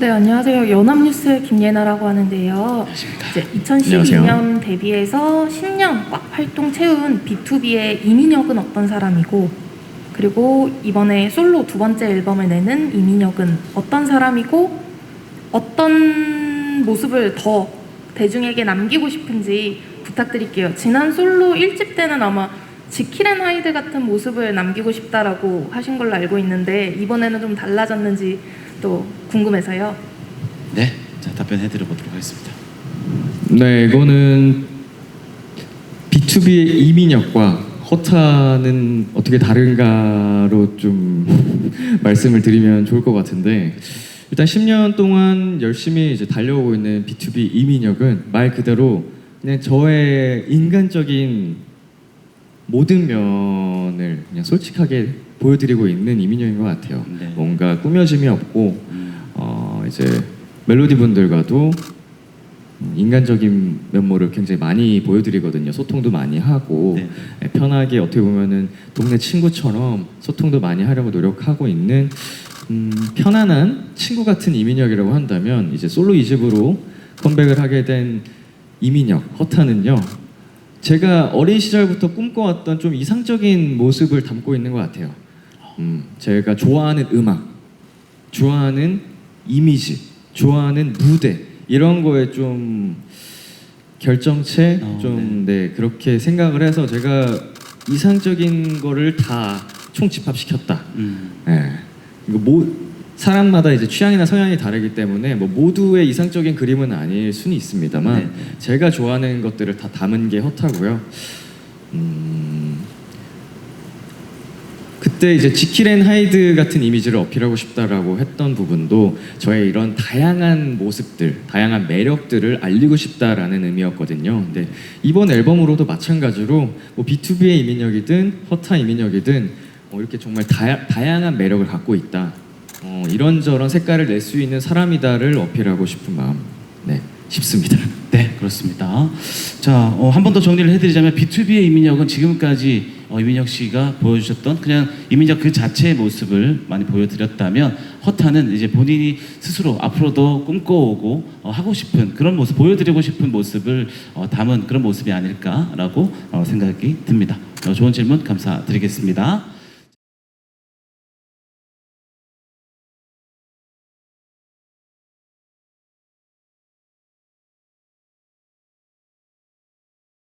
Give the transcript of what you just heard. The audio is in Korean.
네, 안녕하세요. 연합뉴스 김예나라고 하는데요. 이제 2012년 데뷔해서 10년 꽉 활동 채운 B2B의 이민혁은 어떤 사람이고 그리고 이번에 솔로 두 번째 앨범을 내는 이민혁은 어떤 사람이고 어떤 모습을 더 대중에게 남기고 싶은지 부탁드릴게요. 지난 솔로 1집 때는 아마 지킬앤 하이드 같은 모습을 남기고 싶다라고 하신 걸로 알고 있는데 이번에는 좀 달라졌는지 또 궁금해서요. 네, 자 답변해 드려보도록 하겠습니다. 네, 이거는 B2B의 이민혁과 허타는 어떻게 다른가로 좀 말씀을 드리면 좋을 것 같은데 일단 10년 동안 열심히 이제 달려오고 있는 B2B 이민혁은 말 그대로 그냥 저의 인간적인 모든 면을 그냥 솔직하게 보여드리고 있는 이민혁인 것 같아요. 네. 뭔가 꾸며짐이 없고 음, 어 이제 멜로디 분들과도 음, 인간적인 면모를 굉장히 많이 보여드리거든요. 소통도 많이 하고 네. 예, 편하게 어떻게 보면은 동네 친구처럼 소통도 많이 하려고 노력하고 있는 음, 편안한 친구 같은 이민혁이라고 한다면 이제 솔로 2집으로 컴백을 하게 된 이민혁 허타는요. 제가 어린 시절부터 꿈꿔왔던 좀 이상적인 모습을 담고 있는 것 같아요. 음, 제가 좋아하는 음악, 좋아하는 이미지, 좋아하는 무대 이런 거에 좀 결정체 어, 좀 네. 그렇게 생각을 해서 제가 이상적인 거를 다 총집합시켰다. 음, 예. 이거 뭐 사람마다 이제 취향이나 성향이 다르기 때문에 뭐 모두의 이상적인 그림은 아닐 수는 있습니다만 네, 네. 제가 좋아하는 것들을 다 담은 게 허타고요. 음, 그때 이제 지킬앤 하이드 같은 이미지를 어필하고 싶다라고 했던 부분도 저의 이런 다양한 모습들, 다양한 매력들을 알리고 싶다라는 의미였거든요. 근데 이번 앨범으로도 마찬가지로 뭐 B2B의 이민혁이든 허타 이민혁이든 어, 이렇게 정말 다, 다양한 매력을 갖고 있다. 어, 이런저런 색깔을 낼 수 있는 사람이다를 어필하고 싶은 마음, 네, 싶습니다. 네 그렇습니다. 자, 어, 한 번 더 정리를 해드리자면 B2B의 이민혁은 지금까지 어, 이민혁 씨가 보여주셨던 그냥 이민혁 그 자체의 모습을 많이 보여드렸다면 허타는 이제 본인이 스스로 앞으로도 꿈꿔오고 어, 하고 싶은 그런 모습 보여드리고 싶은 모습을 어, 담은 그런 모습이 아닐까라고 어, 생각이 듭니다. 어, 좋은 질문 감사드리겠습니다.